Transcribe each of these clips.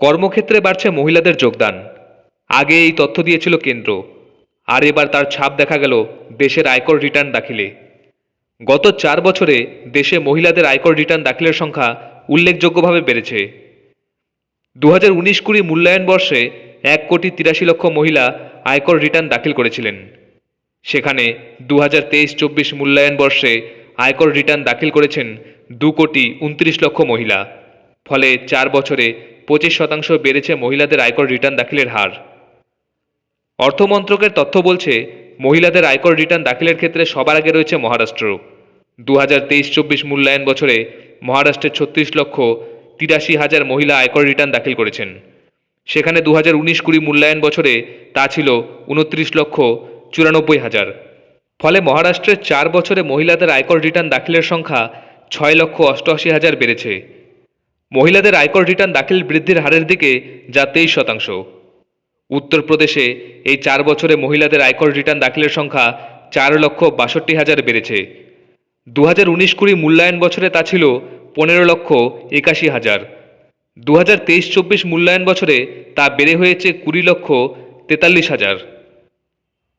কর্মক্ষেত্রে বাড়ছে মহিলাদের যোগদান। আগে এই তথ্য দিয়েছিল কেন্দ্র, আর এবার তার ছাপ দেখা গেল দেশের আয়কর রিটার্ন দাখিলে। গত চার বছরে দেশে মহিলাদের আয়কর রিটার্ন দাখিলের সংখ্যা উল্লেখযোগ্যভাবে বেড়েছে। দু হাজার উনিশ কুড়ি মূল্যায়ন বর্ষে এক কোটি তিরাশি লক্ষ মহিলা আয়কর রিটার্ন দাখিল করেছিলেন। সেখানে দু হাজার তেইশ চব্বিশ মূল্যায়ন বর্ষে আয়কর রিটার্ন দাখিল করেছেন দু কোটি উনত্রিশ লক্ষ মহিলা। ফলে চার বছরে পঁচিশ শতাংশ বেড়েছে মহিলাদের আয়কর রিটার্ন দাখিলের হার। অর্থমন্ত্রকের তথ্য বলছে, মহিলাদের আয়কর রিটার্ন দাখিলের ক্ষেত্রে সবার আগে রয়েছে মহারাষ্ট্র। দু হাজার তেইশ চব্বিশ মূল্যায়ন বছরে মহারাষ্ট্রের ছত্রিশ লক্ষ তিরাশি হাজার মহিলা আয়কর রিটার্ন দাখিল করেছেন। সেখানে দু হাজার উনিশ কুড়ি মূল্যায়ন বছরে তা ছিল উনত্রিশ লক্ষ চুরানব্বই হাজার। ফলে মহারাষ্ট্রের চার বছরে মহিলাদের আয়কর রিটার্ন দাখিলের সংখ্যা ছয় লক্ষ অষ্টআশি হাজার বেড়েছে। মহিলাদের আয়কর রিটার্ন দাখিল বৃদ্ধির হারের দিকে যা তেইশ শতাংশ। উত্তরপ্রদেশে এই চার বছরে মহিলাদের আয়কর রিটার্ন দাখিলের সংখ্যা চার লক্ষ বাষট্টি হাজার বেড়েছে। দু হাজার উনিশ কুড়ি মূল্যায়ন বছরে তা ছিল পনেরো লক্ষ একাশি হাজার। দু হাজার তেইশ চব্বিশ মূল্যায়ন বছরে তা বেড়ে হয়েছে কুড়ি লক্ষ তেতাল্লিশ হাজার।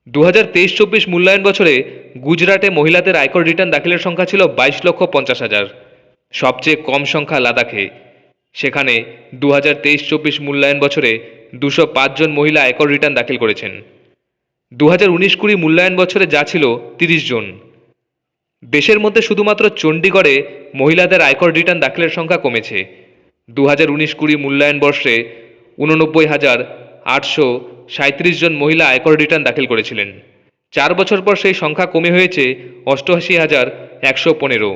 দু হাজার তেইশ চব্বিশ মূল্যায়ন বছরে গুজরাটে মহিলাদের আয়কর রিটার্ন দাখিলের সংখ্যা ছিল বাইশ লক্ষ পঞ্চাশ হাজার। সবচেয়ে কম সংখ্যা লাদাখে। সেখানে দু হাজার তেইশ চব্বিশ মূল্যায়ন বছরে দুশো জন মহিলা আয়কর রিটার্ন দাখিল করেছেন। দু হাজার উনিশ কুড়ি মূল্যায়ন বছরে যা ছিল তিরিশ জন। দেশের মধ্যে শুধুমাত্র চণ্ডীগড়ে মহিলাদের আয়কর রিটার্ন দাখিলের সংখ্যা কমেছে। দু হাজার উনিশ কুড়ি মূল্যায়ন বর্ষে উননব্বই হাজার আটশো সাঁত্রিশ জন মহিলা আয়কর রিটার্ন দাখিল করেছিলেন। চার বছর পর সেই সংখ্যা কমে হয়েছে অষ্টআশি হাজার একশো পনেরো।